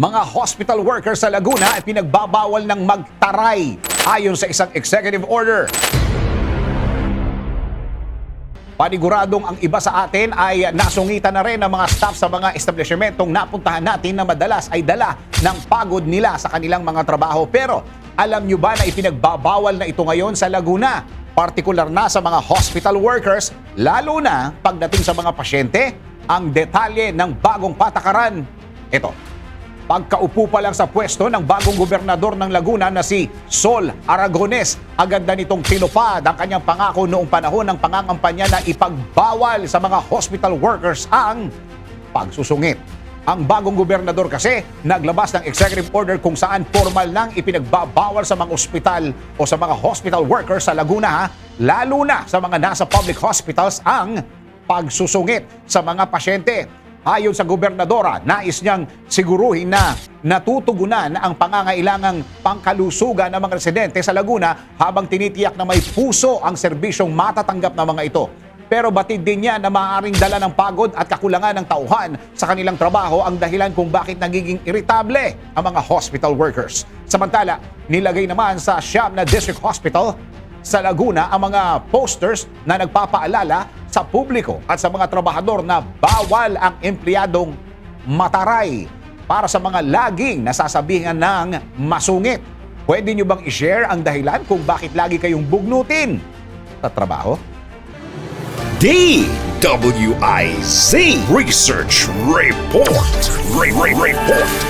mga hospital workers sa Laguna ay pinagbabawal ng magtaray ayon sa isang executive order. Paniguradong ang iba sa atin ay nasungitan na rin ng mga staff sa mga establishmentong napuntahan natin na madalas ay dala ng pagod nila sa kanilang mga trabaho. Pero alam nyo ba na ipinagbabawal na ito ngayon sa Laguna? Partikular na sa mga hospital workers, lalo na pagdating sa mga pasyente, ang detalye ng bagong patakaran. Ito, Pagkaupo pa lang sa pwesto ng bagong gobernador ng Laguna na si Sol Aragones, agad na nitong tinupad ang kanyang pangako noong panahon ng pangangampanya na ipagbawal sa mga hospital workers ang pagsusungit. Ang bagong gobernador kasi naglabas ng executive order kung saan formal nang ipinagbabawal sa mga ospital o sa mga hospital workers sa Laguna, ha? lalo na sa mga nasa public hospitals ang pagsusungit sa mga pasyente. Ayon sa gobernadora, nais niyang siguruhin na natutugunan ang pangangailangang pangkalusugan ng mga residente sa Laguna habang tinitiyak na may puso ang serbisyong matatanggap ng mga ito. Pero batid din niya na maaaring dala ng pagod at kakulangan ng tauhan sa kanilang trabaho ang dahilan kung bakit nagiging iritable ang mga hospital workers. Samantala, nilagay naman sa Siam na District Hospital sa Laguna ang mga posters na nagpapaalala sa publiko at sa mga trabahador na bawal ang empleyadong mataray para sa mga laging nasasabihan ng masungit. Pwede nyo bang i-share ang dahilan kung bakit lagi kayong bugnutin sa trabaho? DWIZ Research Report. Re- Re- Report.